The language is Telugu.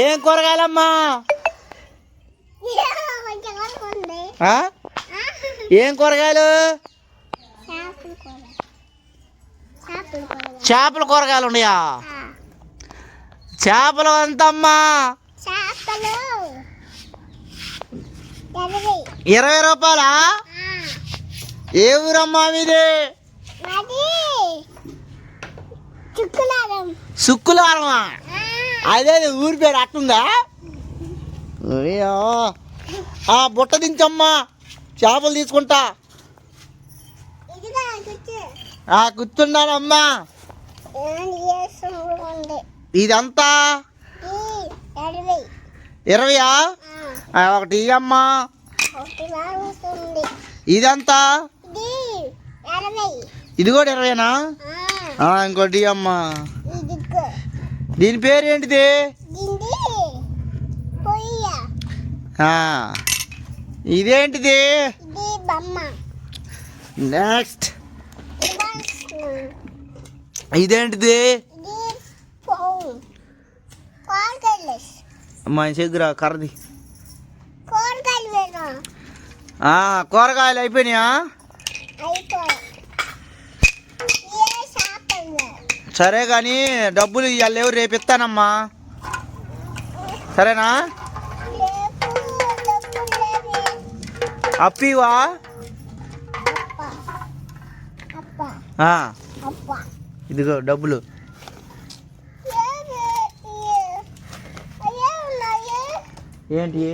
ఏం కూరగాయలమ్మా? ఏం కూరగాయలు? చేపల కూరగాయలు ఉన్నాయా? చేపలు ఎంతమ్మా? ఇరవై రూపాయలా? ఏ ఊరమ్మా మీది? సుక్కులారమా అదే ఊరి పేరు అట్టుందా. ఆ బుట్ట దించమ్మా. చేపలు తీసుకుంటా. ఆ కూర్చున్నానమ్మా ఇదంతా? ఇరవయా? ఒకటి ఇదంతా? ఇది కూడా ఇరవైనా? ఇంకోటి ఇదిగో. దీని పేరు ఏంటిది? ఇదేంటిది? నెక్స్ట్. ఇది ఇదేంటిది? ఇది పువ్వు కూరగాయలు మా దగ్గర కర్రది. కూరగాయలు అయిపోయినాయా అయిపోయి ఏ చేపలు సరే కానీ డబ్బులు ఇవాళ లేవు రేపు ఇస్తానమ్మా. సరేనా? అప్పివా? ఇదిగో డబ్బులు. ఏంటి?